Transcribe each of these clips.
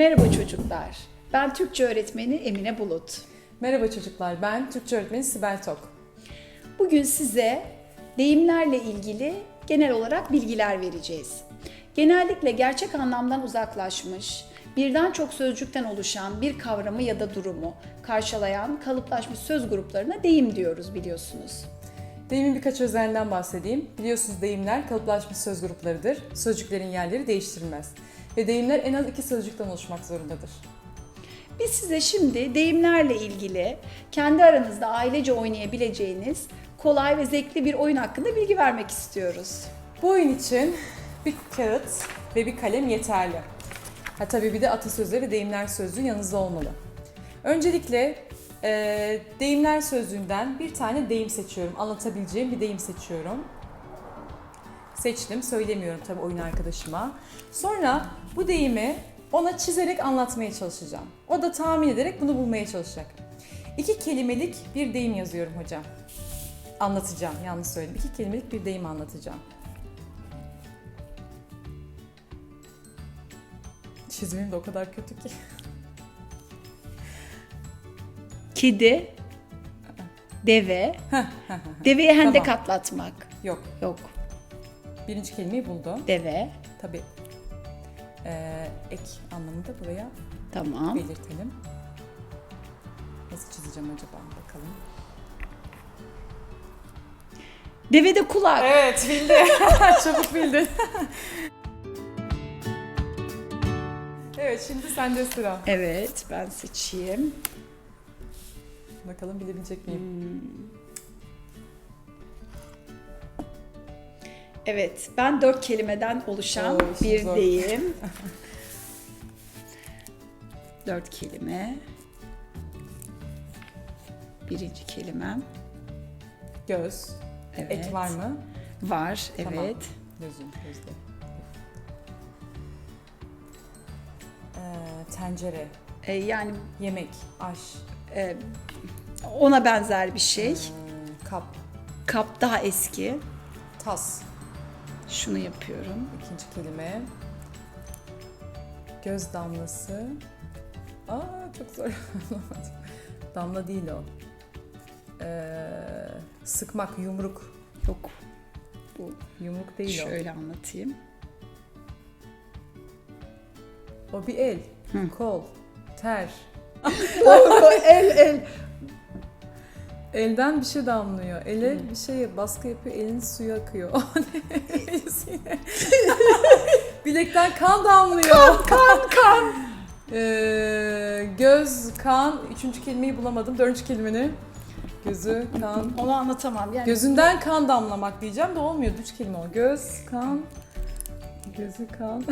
Merhaba çocuklar. Ben Türkçe öğretmeni Emine Bulut. Merhaba çocuklar, ben Türkçe öğretmeni Sibel Tok. Bugün size deyimlerle ilgili genel olarak bilgiler vereceğiz. Genellikle gerçek anlamdan uzaklaşmış, birden çok sözcükten oluşan bir kavramı ya da durumu karşılayan kalıplaşmış söz gruplarına deyim diyoruz biliyorsunuz. Deyimin birkaç özelliğinden bahsedeyim. Biliyorsunuz deyimler kalıplaşmış söz gruplarıdır. Sözcüklerin yerleri değiştirilmez. Ve deyimler en az iki sözcükten oluşmak zorundadır. Biz size şimdi deyimlerle ilgili kendi aranızda ailece oynayabileceğiniz kolay ve zevkli bir oyun hakkında bilgi vermek istiyoruz. Bu oyun için bir kağıt ve bir kalem yeterli. Ha tabii bir de atasözleri ve deyimler sözlüğü yanınızda olmalı. Öncelikle eee, deyimler sözlüğünden bir tane deyim seçiyorum. Anlatabileceğim bir deyim seçiyorum. Seçtim, söylemiyorum tabii oyun arkadaşıma. Sonra bu deyimi ona çizerek anlatmaya çalışacağım. O da tahmin ederek bunu bulmaya çalışacak. İki kelimelik bir deyim yazıyorum hocam. Anlatacağım, yanlış söyledim. İki kelimelik bir deyim anlatacağım. Çizimim de o kadar kötü ki. Kedi, deve, deveye hendek atlatmak. Yok. Yok, Birinci kelimeyi buldum. deve. Tabii. Ee, ek anlamında buraya Tamam. belirtelim. Nasıl çizeceğim acaba bakalım. Deve de kulak. Evet bildi. Çabuk bildin. evet şimdi sende sıra. Evet, ben seçeyim. Bakalım bilebilecek miyim? Evet, ben dört kelimeden oluşan Oo, bir zor. deyim. dört kelime. Birinci kelimem. Göz. Evet. Ek var mı? Var, Tamam. evet. Gözüm, gözde. Ee, tencere, Ee, yani yemek, aş, e, ona benzer bir şey. kap, Kap daha eski. tas. Şunu yapıyorum. İkinci kelime. Göz damlası. Aa çok zor anlamadım. Damla değil o. Ee, sıkmak, yumruk. Yok. Bu Yumruk değil şöyle anlatayım. o. O bir el, kol, ter. el el. Elden bir şey damlıyor. Ele bir şey baskı yapıyor, elin suyu akıyor. O ne? Elisiyle. Bilekten kan damlıyor. Kan, kan, kan. göz, kan. Üçüncü kelimeyi bulamadım. Dördüncü kelimeni. Gözü, kan. Onu anlatamam. Yani Gözünden kan damlamak diyeceğim de olmuyor. Üç kelime o. Göz, kan. Gözü, kan.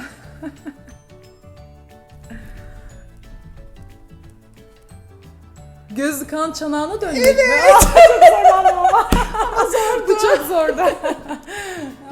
Gözü kan çanağına dönmek evet. mi? Ah, zor ama zordu. Bu çok zordu.